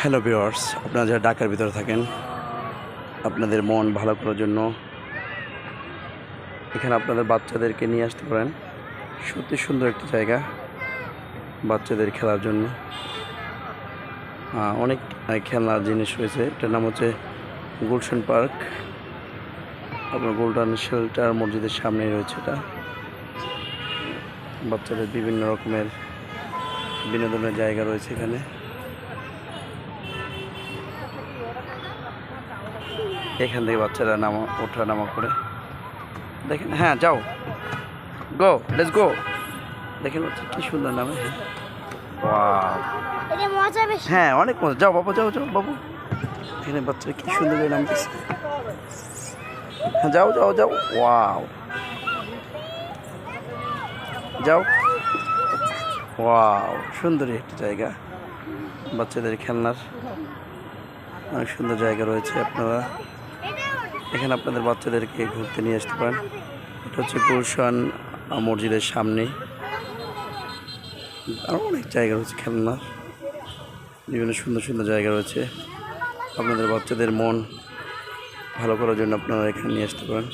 Hello viewers আপনারা যারা ঢাকার ভিতরে থাকেন, আপনাদের মন ভালো করার জন্য এখানে আপনাদের বাচ্চাদেরকে নিয়ে আসতে পারেন। সত্যি সুন্দর একটা জায়গা বাচ্চাদের খেলার জন্য। অনেক খেলনার জিনিস রয়েছে। এটার নাম হচ্ছে গুলশান পার্ক। আপনার গোল্ডেন শেল্টার মসজিদের সামনেই রয়েছে এটা। বাচ্চাদের বিভিন্ন রকমের বিনোদনের জায়গা রয়েছে এখানে। এখান থেকে বাচ্চারা নামা ওঠা নামা করে। দেখেন হ্যাঁ যাও। গো লেটস গো দেখেন বাচ্চা কি সুন্দর নামে বেশি। হ্যাঁ অনেক মজা। যাও বাবু যাও যাও বাবু। এখানে বাচ্চারা কি সুন্দর করে নামতেছে। হ্যাঁ যাও যাও যাও। ওয়াও যাও। ওয়াও সুন্দরই একটা জায়গা। বাচ্চাদের খেলনার অনেক সুন্দর জায়গা রয়েছে আপনারা। এখানে আপনাদের বাচ্চাদেরকে ঘুরতে নিয়ে আসতে পারেন। এটা হচ্ছে গুলশান মসজিদের সামনে। আরও অনেক জায়গা রয়েছে খেলনা। বিভিন্ন সুন্দর সুন্দর জায়গা রয়েছে। আপনাদের বাচ্চাদের মন ভালো করার জন্য আপনারা এখানে নিয়ে আসতে পারেন।